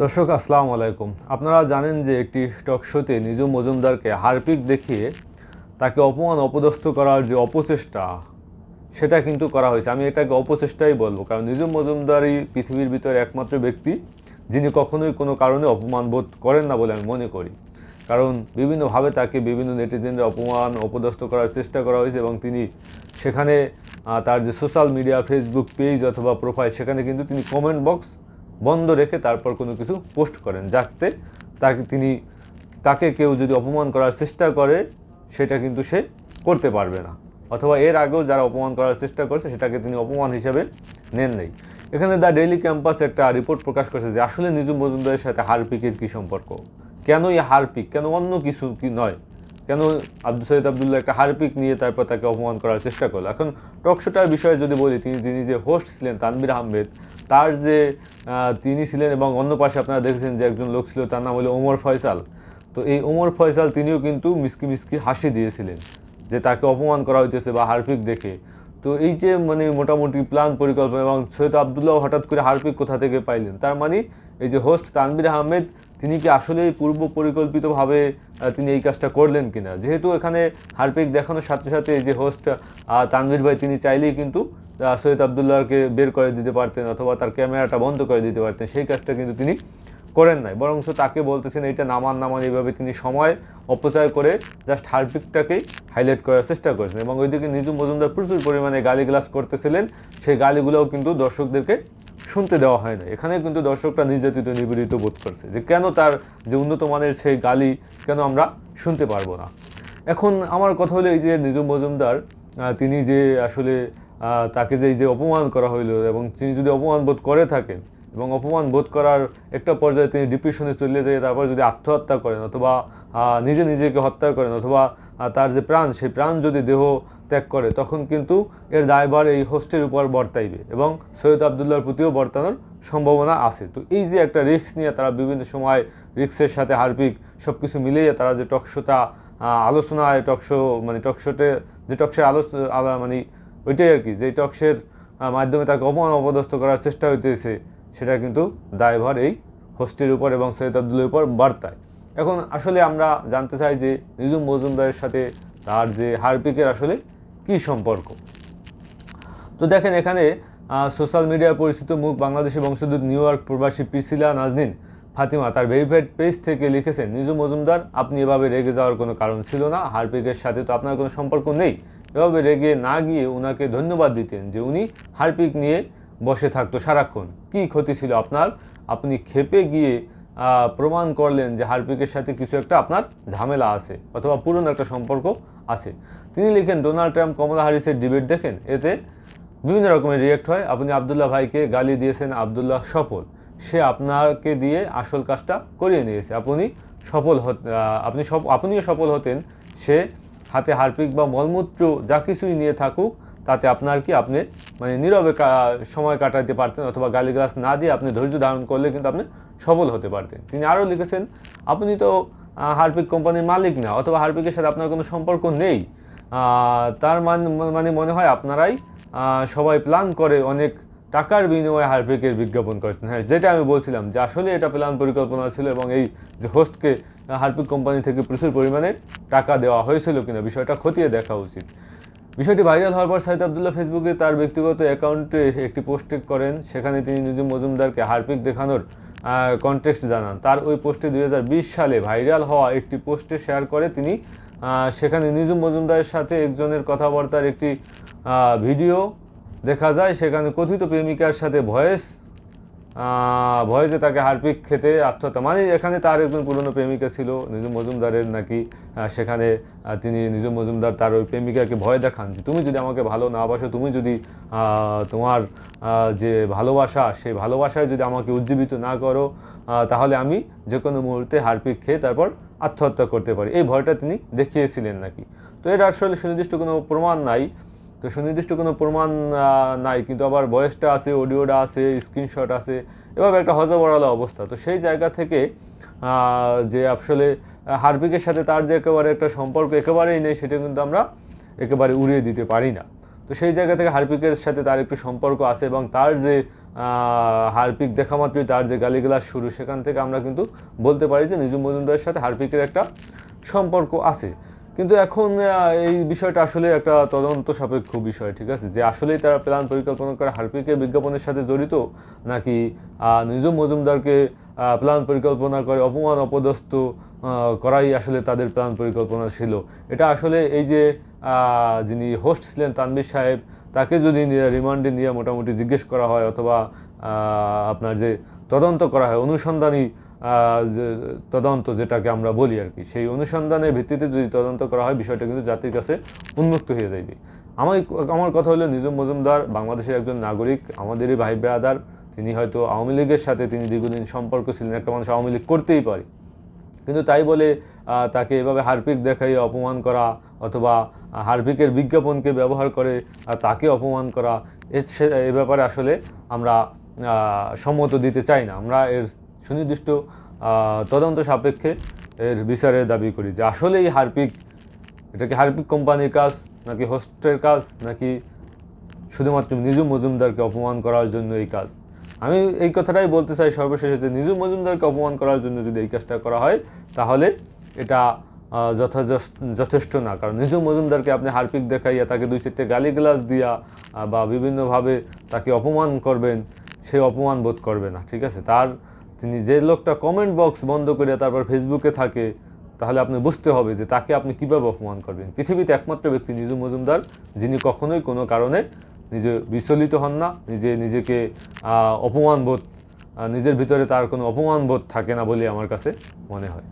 দর্শক, আসসালামু আলাইকুম। আপনারা জানেন যে একটি টক শোতে নিজু মজুমদারকে হারপিক দেখিয়ে তাকে অপমান, অপদস্থ করার যে অপচেষ্টা, সেটা কিন্তু করা হয়েছে। আমি এটাকে অপচেষ্টাই বলব, কারণ নিজু মজুমদারই পৃথিবীর ভিতরে একমাত্র ব্যক্তি, যিনি কখনোই কোনো কারণে অপমান বোধ করেন না বলে আমি মনে করি। কারণ বিভিন্নভাবে তাকে বিভিন্ন নেটিজেনরা অপমান, অপদস্থ করার চেষ্টা করা হয়েছে এবং তিনি সেখানে তার যে সোশ্যাল মিডিয়া ফেসবুক পেজ অথবা প্রোফাইল সেখানে কিন্তু তিনি কমেন্ট বক্স বন্ধ রেখে তারপর কোনো কিছু পোস্ট করেন যাতে তাকে তিনি, তাকে কেউ যদি অপমান করার চেষ্টা করে, সেটা কিন্তু সে করতে পারবে না। অথবা এর আগেও যারা অপমান করার চেষ্টা করছে, সেটাকে তিনি অপমান হিসাবে নেন নাই। এখানে দ্য ডেইলি ক্যাম্পাস একটা রিপোর্ট প্রকাশ করেছে যে আসলে নিজু মজুমদারের সাথে হারপিকের কী সম্পর্ক? কেন এই হারপিক? কেন অন্য কিছু কি নয়? কেন আব্দুল সৈয়দ আবদুল্লাহ একটা হারপিক নিয়ে তারপর তাকে অপমান করার চেষ্টা করল? এখন টকশোটার বিষয়ে যদি বলি, তিনি, যিনি যে হোস্ট ছিলেন তানবির আহমেদ, তার যে তিনি ছিলেন এবং অন্য পাশে আপনারা দেখেছেন যে একজন লোক ছিল, তার নাম হলো ওমর ফয়সাল। তো এই ওমর ফয়সাল তিনিও কিন্তু মিসকি মিসকি হাসি দিয়েছিলেন যে তাকে অপমান করা হইতেছে বা হারপিক দেখে। তো এই যে মানে মোটামুটি প্ল্যান পরিকল্পনা এবং সৈয়দ আবদুল্লাহ হঠাৎ করে হারপিক কোথা থেকে পাইলেন? তার মানে এই যে হোস্ট তানবির আহমেদ তিনি কি আসলেই পূর্ব পরিকল্পিতভাবে তিনি এই কাজটা করলেন কিনা? যেহেতু এখানে হারপিক দেখানোর সাথে সাথে যে হোস্ট তানভীর ভাই, তিনি চাইলেই কিন্তু সৈয়দ আবদুল্লাহকে বের করে দিতে পারতেন অথবা তার ক্যামেরাটা বন্ধ করে দিতে পারতেন। সেই কাজটা কিন্তু তিনি করেন নাই। বরং তাকে বলতেছেন, এইটা নামান নামান এইভাবে তিনি সময় অপচয় করে জাস্ট হারপিকটাকেই হাইলাইট করার চেষ্টা করেছেন। এবং ওইদিকে নিজু মজুমদার প্রচুর পরিমাণে গালিগ্লাস করতেছিলেন। সেই গালিগুলোও কিন্তু দর্শকদেরকে শুনতে দেওয়া হয় না এখানে কিন্তু দর্শকরা নির্যাতিত নিবেদিত বোধ করছে যে কেন তার যে উন্নত মানের সেই গালি কেন আমরা শুনতে পারব না। এখন আমার কথা হলো এই যে নিজু মজুমদার তিনি যে আসলে তাকে যে এই যে অপমান করা হইল এবং তিনি যদি অপমান বোধ করে থাকেন এবং অপমান বোধ করার একটা পর্যায়ে তিনি ডিপ্রেশনে চলে যায়, তারপর যদি আত্মহত্যা করেন অথবা নিজে নিজেকে হত্যা করেন অথবা তার যে প্রাণ, সেই প্রাণ যদি দেহ ত্যাগ করে, তখন কিন্তু এর দায়ভার এই হোস্টের উপর বর্তাইবে এবং সৈয়দ আবদুল্লাহর প্রতিও বর্তানোর সম্ভাবনা আছে। তো এই যে একটা রিস্ক নিয়ে তারা বিভিন্ন সময় রিক্সের সাথে হারপিক সব কিছু মিলিয়ে তারা যে টকশোটা আলোচনায় টকশো মানে টকশোতে যে টকশের আলোচনা মানে ওইটাই আর কি, যে টকশের মাধ্যমে তাকে অপমান অপদস্থ করার চেষ্টা হইতেছে সেটা কিন্তু দায়ভার এই হোস্টের উপর এবং সৈয়দ আবদুল্লার উপর বার্তায়। এখন আসলে আমরা জানতে চাই যে নিজুম মজুমদারের সাথে তার যে হারপিকের আসলে কী সম্পর্ক। তো দেখেন এখানে সোশ্যাল মিডিয়ার পরিচিত মুখ বাংলাদেশি বংশোদ্ভূত নিউ ইয়র্ক প্রবাসী পিসিলা নাজনিন ফাতিমা তার ভেরিফাইড পেজ থেকে লিখেছেন, নিজু মজুমদার, আপনি এভাবে রেগে যাওয়ার কোনো কারণ ছিল না, হারপিকের সাথে তো আপনার কোনো সম্পর্ক নেই। এভাবে রেগে না গিয়ে উনাকে ধন্যবাদ দিতেন যে উনি হারপিক নিয়ে বসে থাকতো সারাক্ষণ। কী ক্ষতি ছিল আপনার? আপনি খেপে গিয়ে প্রমাণ করলেন যে হারপিকের সাথে কিছু একটা আপনার ঝামেলা আছে অথবা পুরনো একটা সম্পর্ক আছে। তিনি লিখেন, ডোনাল্ড ট্রাম্প, কমলা হারিসের ডিবেট দেখেন? এতে বিভিন্ন রকমের রিয়েক্ট হয়। আপনি আবদুল্লাহ ভাইকে গালি দিয়েছেন আবদুল্লাহ সফল। সে আপনাকে দিয়ে আসল কাজটা করিয়ে নিয়েছে। আপনি সফল হত- আপনি সব আপনিও সফল হতেন। সে হাতে হারপিক বা মলমূত্র যা কিছুই নিয়ে থাকুক তাতে আপনার কি আপনি মানে নীরবে সময় কাটাতে পারতেন অথবা গালিগালাজ না দিয়ে আপনি ধৈর্য ধারণ করলে কিন্তু আপনি সফল হতে পারতেন। তিনি আরও লিখেছেন, আপনি তো হারপিক কোম্পানির মালিক না, অথবা হারপিকের সাথে আপনার কোনো সম্পর্ক নেই। তার মান মানে মনে হয় আপনারাই সবাই প্ল্যান করে অনেক টাকার বিনিময়ে হারপিকের বিজ্ঞাপন করেছেন। হ্যাঁ যেটা আমি বলছিলাম যে আসলে এটা প্ল্যান পরিকল্পনা ছিল এবং এই যে হোস্টকে হারপিক কোম্পানি থেকে প্রচুর পরিমাণে টাকা দেওয়া হয়েছিল কিনা বিষয়টা খতিয়ে দেখা উচিত। বিষয়টি ভাইরাল হওয়ার পর সাইদ আবদুল্লাহ ফেসবুকে তার ব্যক্তিগত অ্যাকাউন্টে একটি পোস্টে করেন। সেখানে তিনি নিজুম মজুমদারকে হারপিক দেখানোর কনটেক্সট জানান। তার ওই পোস্টে দুই হাজার বিশ সালে ভাইরাল হওয়া একটি পোস্টে শেয়ার করে তিনি সেখানে নিজুম মজুমদারের সাথে একজনের কথাবার্তার একটি ভিডিও দেখা যায়। সেখানে কথিত প্রেমিকার সাথে ভয়েস ভয়েসে তাকে হারপিক খেতে আত্মহত্যা মানে এখানে তার একজন পুরনো প্রেমিকা ছিল, নিজুম মজুমদারের নাকি সেখানে তিনি নিজুম মজুমদার তার ওই প্রেমিকাকে ভয় দেখান যে তুমি যদি আমাকে ভালো না বাসো, তুমি যদি তোমার যে ভালোবাসা, সেই ভালোবাসায় যদি আমাকে উজ্জীবিত না করো তাহলে আমি যে কোনো মুহূর্তে হারপিক খেয়ে তারপর আত্মহত্যা করতে পারি। এই ভয়টা তিনি দেখিয়েছিলেন নাকি। তো এর আসলে সুনির্দিষ্ট কোনো প্রমাণ নাই। তো সুনির্দিষ্ট কোনো প্রমাণ নাই, কিন্তু আবার বয়সটা আছে অডিওটা আছে স্ক্রিনশট আছে, এভাবে একটা হজবরালা অবস্থা। তো সেই জায়গা থেকে যে আসলে হার্পিকের সাথে তার যে একেবারে একটা সম্পর্ক একেবারেই নেই, সেটা কিন্তু আমরা একেবারে উড়িয়ে দিতে পারি না। তো সেই জায়গা থেকে হারপিকের সাথে তার একটু সম্পর্ক আছে এবং তার যে হারপিক দেখা মাত্রই তার যে গালিগালাজ শুরু, সেখান থেকে আমরা কিন্তু বলতে পারি যে নিজু মজুমদারের সাথে হারপিকের একটা সম্পর্ক আছে। কিন্তু এখন এই বিষয়টা আসলে একটা তদন্ত সাপেক্ষ বিষয় ঠিক আছে? যে আসলেই তারা প্ল্যান পরিকল্পনা করে হারপিকের বিজ্ঞাপনের সাথে জড়িত নাকি আহ, নিজু মজুমদারকে প্ল্যান পরিকল্পনা করে অপমান অপদস্থ করাই আসলে তাদের প্ল্যান পরিকল্পনা ছিল। এটা আসলে এই যে যিনি হোস্ট ছিলেন তানবির সাহেব তাকে যদি রিমান্ডে নিয়ে মোটামুটি জিজ্ঞেস করা হয় অথবা আপনার যে তদন্ত করা হয় অনুসন্ধানী তদন্ত যেটাকে আমরা বলি আর কি, সেই অনুসন্ধানের ভিত্তিতে যদি তদন্ত করা হয়, বিষয়টা কিন্তু জাতির কাছে উন্মুক্ত হয়ে যাবে আমার আমার কথা হলো নিজম মজুমদার বাংলাদেশের একজন নাগরিক, আমাদেরই ভাই ব্রাদার, তিনি হয়তো আওয়ামী লীগের সাথে তিনি দীর্ঘদিন সম্পর্ক ছিলেন, একটা মানুষ আওয়ামী লীগ করতেই পারে। কিন্তু তাই বলে তাকে এভাবে হারপিক দেখাই অপমান করা অথবা হারপিকের বিজ্ঞাপনকে ব্যবহার করে তাকে অপমান করা, এ এ ব্যাপারে আসলে আমরা সম্মত দিতে চাই না। আমরা এর সুনির্দিষ্ট তদন্ত সাপেক্ষে এর বিচারের দাবি করি যে আসলে এই হারপিক, এটা কি হারপিক কোম্পানির কাজ, নাকি হোস্টের কাজ, নাকি শুধুমাত্র নিজু মজুমদারকে অপমান করার জন্য এই কাজ? আমি এই কথাটাই বলতে চাই সর্বশেষে যে নিজু মজুমদারকে অপমান করার জন্য যদি এই কাজটা করা হয়, তাহলে এটা যথেষ্ট না। কারণ নিজু মজুমদারকে আপনি হারপিক দেখাইয়া তাকে দুই চারটে গালিগালাজ দিয়া বা বিভিন্নভাবে তাকে অপমান করবেন, সে অপমান বোধ করবে না, ঠিক আছে? তার তিনি যে লোকটা কমেন্ট বক্স বন্ধ করে তারপর ফেসবুকে থাকে, তাহলে আপনি বুঝতে হবে যে তাকে আপনি কীভাবে অপমান করবেন। পৃথিবীতে একমাত্র ব্যক্তি নিজু মজুমদার, যিনি কখনোই কোনো কারণে নিজে বিচলিত হন না, নিজে নিজেকে অপমান বোধ নিজের ভিতরে তার কোনো অপমান বোধ থাকে না বলে আমার কাছে মনে হয়।